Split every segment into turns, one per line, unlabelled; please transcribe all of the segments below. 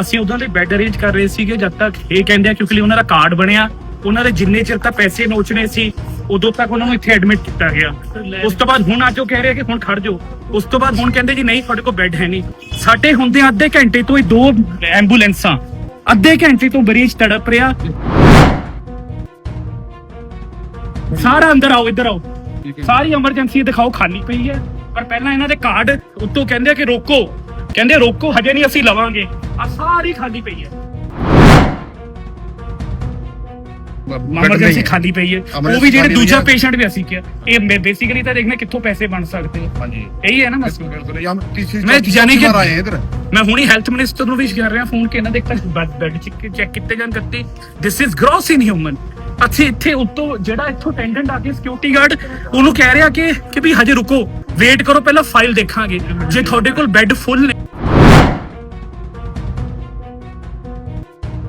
ਅਸੀਂ ਉਹਨਾਂ ਦੇ ਬੈੱਡ ਅਰੇਂਜ ਕਰ ਰਹੇ ਸੀਗੇ, ਜਦ ਤੱਕ ਇਹ ਕਹਿੰਦੇ ਆ ਕਿਉਂਕਿ ਉਹਨਾਂ ਦਾ ਕਾਰਡ ਬਣਿਆ, ਉਹਨਾਂ ਦੇ ਜਿੰਨੇ ਚਿਰ ਤੱਕ ਪੈਸੇ ਨੋਚਣੇ ਸੀ, ਉਦੋਂ ਤੱਕ ਉਹਨਾਂ ਨੂੰ ਇੱਥੇ ਐਡਮਿਟ ਕੀਤਾ ਗਿਆ। ਉਸ ਤੋਂ ਬਾਅਦ ਹੁਣ ਅੱਜ ਉਹ ਕਹਿ ਰਹੇ ਕਿ ਹੁਣ ਖੜ ਜਾਓ। ਉਸ ਤੋਂ ਬਾਅਦ ਹੁਣ ਕਹਿੰਦੇ ਜੀ, ਨਹੀਂ, ਤੁਹਾਡੇ ਕੋਲ ਬੈੱਡ ਹੈ ਨਹੀਂ। ਸਾਡੇ ਹੁੰਦੇ ਅੱਧੇ ਘੰਟੇ ਤੋਂ ਇਹ ਦੋ ਐਂਬੂਲੈਂਸਾਂ, ਅੱਧੇ ਘੰਟੇ ਤੋਂ ਬਰੀਜ਼ ਤੜਪ ਰਿਹਾ। ਸਾਰਾ ਅੰਦਰ ਆਓ, ਇੱਧਰ ਆਓ। ਸਾਰੀ ਐਮਰਜੈਂਸੀ ਦਿਖਾਓ, ਖਾਲੀ ਪਈ ਹੈ। ਪਰ ਪਹਿਲਾਂ ਇਹਨਾਂ ਦੇ ਕਾਰਡ ਉੱਤੋਂ ਕਹਿੰਦੇ ਕਿ ਰੋਕੋ। ਕਹਿੰਦੇ ਰੋਕੋ, ਹਜੇ ਨਹੀਂ ਅਸੀਂ ਲਵਾਂਗੇ। ਆ ਸਾਰੀ ਖਾਲੀ ਪਈ ਹੈ ਐਮਰਜੈਂਸੀ ਖਾਲੀ ਪਈ ਹੈ ਉਹ ਵੀ ਜਿਹੜੇ ਦੂਜਾ ਪੇਸ਼ੈਂਟ ਵੀ ਅਸੀਂ ਕਿਹਾ ਇਹ ਬੇਸਿਕਲੀ ਤਾਂ ਦੇਖਣਾ ਕਿੱਥੋਂ ਪੈਸੇ ਬਣ ਸਕਦੇ
ਹਾਂਜੀ
ਇਹੀ ਹੈ ਨਾ ਮਸਲਾ
ਮੈਂ ਜਾਣੀ ਕਿ
ਮੈਂ ਹੁਣੀ ਹੈਲਥ ਮਿਨਿਸਟਰ ਨੂੰ ਵੀ ਕਰ ਰਿਹਾ ਫੋਨ ਕਿ ਇਹਨਾਂ ਦੇ ਤੱਕ ਬੈੱਡ ਚੈੱਕ ਕੀਤੇ ਜਾਣ ਕਰਤੇ this is gross in human ਅੱਛੇ ਇੱਥੇ ਉੱਤੋਂ ਜਿਹੜਾ ਇੱਥੋਂ ਟੈਂਡੈਂਟ ਆ ਕੇ ਸਿਕਿਉਰਿਟੀ ਗਾਰਡ ਉਹਨੂੰ ਕਹਿ ਰਿਹਾ ਕਿ ਕਿ ਵੀ ਹਜੇ ਰੁਕੋ ਵੇਟ ਕਰੋ ਪਹਿਲਾਂ ਫਾਈਲ ਦੇਖਾਂਗੇ ਜੇ ਤੁਹਾਡੇ ਕੋਲ ਬੈੱਡ ਫੁੱਲ ਨੇ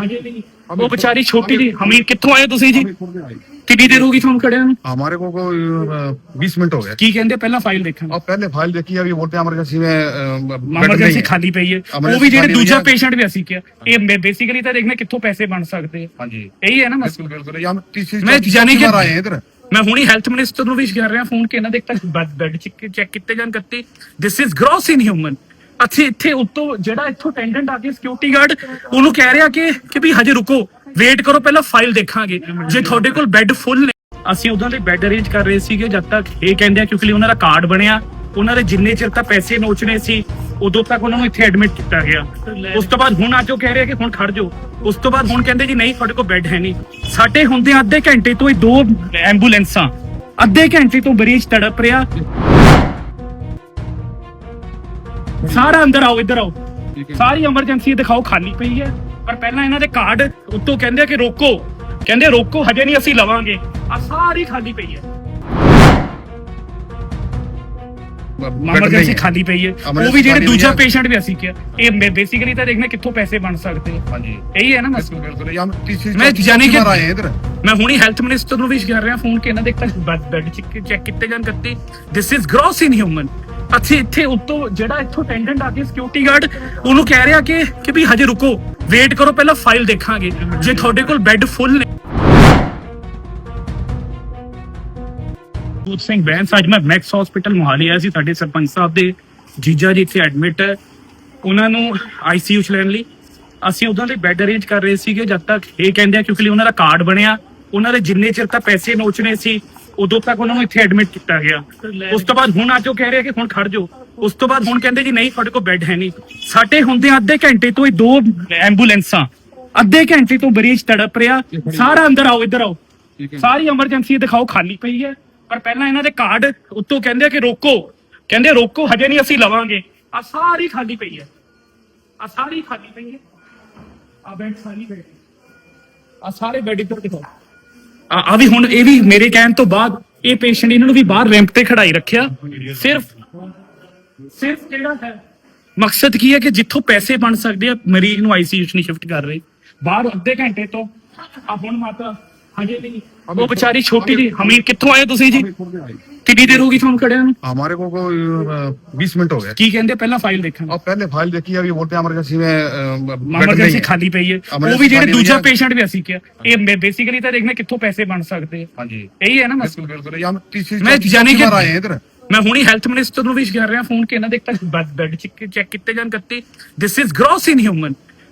ਉਹ ਵਿਚਾਰੀ ਛੋਟੀ ਜੀ ਹਮੀਰ ਕਿੱਥੋਂ ਆਏ ਤੁਸੀਂ ਜੀ ਕਿੰਨੀ ਦੇਰ ਹੋ ਗਈ ਤੁਹਾਨੂੰ ਖੜਿਆਂ ਨੂੰ
हमारे को कोई बीस मिनट हो गए
ਕੀ ਕਹਿੰਦੇ ਪਹਿਲਾਂ ਫਾਈਲ ਦੇਖਾਂਗੇ
अब पहले फाइल देखी अभी बोलते हैं इमरजेंसी में अ, बेड नहीं
ਐਮਰਜੈਂਸੀ
है
ਖਾਲੀ ਪਈ ਹੈ ਉਹ
Emergency
ਵੀ ਜਿਹੜੇ
ਖਾਲੀ ਹੋਈ
ਦੂਜਾ
ਹੈ।
ਪੇਸ਼ੈਂਟ ਵੀ ਅਸੀਂ ਕਿਹਾ ਇਹ ਬੇਸਿਕਲੀ ਤਾਂ ਦੇਖਣਾ ਕਿੱਥੋਂ ਪੈਸੇ ਬਣ ਸਕਦੇ ਆ
हाँ जी
ਇਹੀ ਹੈ ਨਾ ਮਸਲਾ
बिल्कुल बिल्कुल हम तीसरी
मैं
चौथी
जाने के-
बार आए हैं इधर
ਮੈਂ ਹੁਣੀ ਹੈਲਥ ਮਿਨਿਸਟਰ ਨੂੰ ਵੀ ਕਰ ਰਿਹਾ ਫੋਨ ਕਿ ਇਹਨਾਂ ਦੇ ਤੱਕ ਬੈੱਡ ਚੈੱਕ ਕੀਤੇ ਜਾਣ ਕੱਤੀ this is gross inhuman ਅੱਛੇ ਇੱਥੇ ਉੱਤੋਂ ਜਿਹੜਾ ਇੱਥੋਂ ਅਟੈਂਡੈਂਟ ਆ ਕੇ ਸਿਕਿਉਰਿਟੀ ਗਾਰਡ ਉਹਨੂੰ ਕਹਿ ਰਿਹਾ ਕਿ ਕਿ ਵੀ ਹਜੇ ਰੁਕੋ ਵੇਟ ਕਰੋ, ਪਹਿਲਾਂ ਫਾਈਲ ਦੇਖਾਂਗੇ। ਜੇ ਤੁਹਾਡੇ ਕੋਲ ਬੈੱਡ ਫੁੱਲ ਨੇ, ਅਸੀਂ ਉਹਨਾਂ ਲਈ ਬੈੱਡ ਅਰੇਂਜ ਕਰ ਰਹੇ ਸੀਗੇ, ਜਦ ਤੱਕ ਇਹ ਕਹਿੰਦੇ ਆ, ਕਿਉਂਕਿ ਉਹਨਾਂ ਦਾ ਕਾਰਡ ਬਣਿਆ, ਉਹਨਾਂ ਦੇ ਜਿੰਨੇ ਚਿਰ ਤੱਕ ਪੈਸੇ ਨੋਚਣੇ ਸੀ, ਉਦੋਂ ਤੱਕ ਉਹਨਾਂ ਨੂੰ ਇੱਥੇ ਐਡਮਿਟ ਕੀਤਾ ਗਿਆ। ਉਸ ਤੋਂ ਬਾਅਦ ਹੁਣ ਅੱਜ ਉਹ ਕਹਿ ਰਹੇ ਕਿ ਹੁਣ ਖੜ ਜਾਓ। ਉਸ ਤੋਂ ਬਾਅਦ ਹੁਣ ਕਹਿੰਦੇ ਜੀ, ਨਹੀਂ, ਤੁਹਾਡੇ ਕੋਲ ਬੈੱਡ ਹੈ ਨਹੀਂ। ਸਾਡੇ ਹੁੰਦੇ ਅੱਧੇ ਘੰਟੇ ਤੋਂ ਇਹ ਦੋ ਐਂਬੂਲੈਂਸਾਂ ਅੱਧੇ ਘੰਟੇ ਤੋਂ ਬਰੀਜ਼ ਤੜਪ ਰਿਹਾ। ਸਾਰਾ ਅੰਦਰ ਆਓ ਇੱਧਰ ਆਓ। ਸਾਰੀ ਐਮਰਜੈਂਸੀ ਦਿਖਾਓ ਖਾਲੀ ਪਈ ਹੈ। ਪਰ ਪਹਿਲਾਂ ਇਹਨਾਂ ਦੇ ਕਾਰਡ ਉੱਤੋਂ ਕਹਿੰਦੇ ਕਿ ਰੋਕੋ। ਕਹਿੰਦੇ ਰੋਕੋ ਹਜੇ ਨਹੀਂ ਅਸੀਂ ਲਵਾਂਗੇ। ਆ ਸਾਰੀ ਖਾਲੀ ਪਈ ਹੈ। ਐਮਰਜੈਂਸੀ ਖਾਲੀ ਪਈ ਹੈ। ਉਹ ਵੀ ਜਿਹੜੇ ਦੂਜਾ ਪੇਸ਼ੈਂਟ ਵੀ ਅਸੀਂ ਕਿਹਾ ਇਹ ਬੇਸਿਕਲੀ ਤਾਂ ਦੇਖਣਾ ਕਿੱਥੋਂ ਪੈਸੇ ਬਣ ਸਕਦੇ
ਹਾਂਜੀ।
ਇਹੀ ਹੈ ਨਾ ਮਸਲਾ
ਮੈਂ ਜਾਣੀ ਕਿ
ਮੈਂ ਹੁਣੀ ਹੈਲਥ ਮਿਨਿਸਟਰ ਨੂੰ ਵੀ ਕਰ ਰਿਹਾ ਫੋਨ ਕਿ ਇਹਨਾਂ ਦੇ ਇੱਕ ਬੈੱਡ ਚੈੱਕ ਕੀਤੇ ਜਾਣ ਕਰਤੇ। This is gross in human ਅੱਛੇ ਇੱਥੇ ਉੱਤੋਂ ਜਿਹੜਾ ਇੱਥੋਂ ਅਟੈਂਡੈਂਟ ਆ ਕੇ ਸਿਕਿਉਰਿਟੀ ਗਾਰਡ ਉਹਨੂੰ ਕਹਿ ਰਿਹਾ ਕਿ ਕਿ ਵੀ ਹਜੇ ਰੁਕੋ ਵੇਟ ਕਰੋ, ਪਹਿਲਾਂ ਫਾਈਲ ਦੇਖਾਂਗੇ। ਜੇ ਤੁਹਾਡੇ ਕੋਲ ਬੈੱਡ ਫੁੱਲ ਨੇ। ਬੂਤ ਸਿੰਘ ਬੈਂਸ, ਅੱਜ ਮੈਂ ਮੈਕਸ ਹਸਪੀਟਲ ਮੁਹਾਲੀ ਆਇਆ ਸੀ, ਸਾਡੇ ਸਰਪੰਚ ਸਾਹਿਬ ਦੇ ਜੀਜਾ ਜੀ ਇੱਥੇ ਐਡਮਿਟ ਹੈ ਉਹਨਾਂ ਨੂੰ ਆਈਸੀਯੂ ਚ ਲੈਣ ਲਈ। ਅਸੀਂ ਉਹਨਾਂ ਦੇ ਬੈੱਡ ਅਰੇਂਜ ਕਰ ਰਹੇ ਸੀਗੇ, ਜਦ ਤੱਕ ਇਹ ਕਹਿੰਦੇ ਆ, ਕਿਉਂਕਿ ਉਹਨਾਂ ਦਾ ਕਾਰਡ ਬਣਿਆ, ਉਹਨਾਂ ਦੇ ਜਿੰਨੇ ਚਿਰ ਤੱਕ ਪੈਸੇ ਨੋਚਣੇ ਸੀ ਉਦੋਂ ਤੱਕ ਉਹਨਾਂ ਨੂੰ ਇੱਥੇ ਐਡਮਿਟ ਕੀਤਾ ਗਿਆ। ਉਸ ਤੋਂ ਬਾਅਦ ਹੁਣ ਅੱਜ ਉਹ ਕਹਿ ਰਹੇ ਕਿ ਹੁਣ ਖੜ ਜਾਓ। ਉਸ ਤੋਂ ਬਾਅਦ ਹੁਣ ਕਹਿੰਦੇ ਜੀ ਨਹੀਂ ਤੁਹਾਡੇ ਕੋਲ ਬੈੱਡ ਹੈ ਨਹੀਂ। ਸਾਡੇ ਹੁੰਦੇ ਅੱਧੇ ਘੰਟੇ ਤੋਂ ਇਹ ਦੋ ਐਂਬੂਲੈਂਸਾਂ ਅੱਧੇ ਘੰਟੇ ਤੋਂ ਮਰੀਜ਼ ਤੜਪ ਰਿਹਾ। ਸਾਰਾ ਅੰਦਰ ਆਓ ਇੱਧਰ ਆਓ। ਸਾਰੀ ਐਮਰਜੈਂਸੀ ਦਿਖਾਓ ਖਾਲੀ ਪਈ ਹੈ। ਪਰ ਪਹਿਲਾਂ ਇਹਨਾਂ ਦੇ ਕਾਰਡ ਉੱਤੋਂ ਕਹਿੰਦੇ ਕਿ ਰੋਕੋ। ਕਹਿੰਦੇ ਰੋਕੋ ਹਜੇ ਨਹੀਂ ਅਸੀਂ ਲਵਾਂਗੇ। ਆ ਸਾਰੀ ਖਾਲੀ ਪਈ ਹੈ। ਆ ਸਾਰੀ ਖਾਲੀ ਪਈ ਹੈ। ਆ ਬੈੱਡ ਸਾਰੀ ਪਈ ਆ ਸਾਰੇ ਬੈੱਡ ਇੱਧਰ ਦਿਖਾਓ। ਆ ਵੀ ਹੁਣ ਇਹ ਵੀ ਮੇਰੇ ਕਹਿਣ ਤੋਂ ਬਾਅਦ ਇਹ ਪੇਸ਼ੈਂਟ ਇਹਨਾਂ ਨੂੰ ਵੀ ਬਾਹਰ ਰੈਂਪ ਤੇ ਖੜਾਈ ਰੱਖਿਆ। ਸਿਰਫ ਸਿਰਫ ਜਿਹੜਾ ਹੈ? ਮਕਸਦ ਕੀ ਹੈ ਕਿ ਜਿੱਥੋਂ ਪੈਸੇ ਬਣ ਸਕਦੇ ਆ, ਮਰੀਜ਼ ਨੂੰ ਆਈਸੀਯੂ ਚ ਨਹੀਂ ਸ਼ਿਫਟ ਕਰ ਰਹੇ। ਬਾਹਰ ਅੱਧੇ ਘੰਟੇ ਤੋਂ, ਆ ਹੁਣ ਮਾਤਾ ਹਜੇ ਨਹੀਂ ਉਹ ਵਿਚਾਰੀ ਛੋਟੀ ਜੀ ਹਮੀਰ ਕਿੱਥੋਂ ਆਏ ਤੁਸੀਂ ਜੀ ਕਿੰਨੀ ਦੇਰ ਹੋ ਗਈ ਤੁਹਾਨੂੰ ਖੜਿਆਂ ਨੂੰ
हमारे को कोई बीस मिनट हो गए
ਕੀ ਕਹਿੰਦੇ ਪਹਿਲਾਂ ਫਾਈਲ ਦੇਖਾਂਗੇ
अब पहले फाइल देखी अभी बोलते हैं इमरजेंसी में अ, बेड नहीं
ਐਮਰਜੈਂਸੀ
है
ਖਾਲੀ ਪਈ ਹੈ ਉਹ
Emergency
ਵੀ ਜਿਹੜੇ
ਖਾਲੀ ਹੋਈ
ਦੂਜਾ
ਹੈ।
ਪੇਸ਼ੈਂਟ ਵੀ ਅਸੀਂ ਕਿਹਾ ਇਹ ਬੇਸਿਕਲੀ ਤਾਂ ਦੇਖਣਾ ਕਿੱਥੋਂ ਪੈਸੇ ਬਣ ਸਕਦੇ ਆ
हाँ जी
ਇਹੀ ਹੈ ਨਾ ਮਸਲਾ
बिल्कुल बिल्कुल हम तीसरी
मैं
चौथी
जाने के-
बार आए हैं इधर
ਮੈਂ ਹੁਣੀ ਹੈਲਥ ਮਿਨਿਸਟਰ ਨੂੰ ਵੀ ਕਰ ਰਿਹਾ ਫੋਨ ਕਿ ਇਹਨਾਂ ਦੇ ਤੱਕ ਬੈੱਡ ਚੈੱਕ ਕੀਤੇ ਜਾਣ ਕੱਤੀ this is gross inhuman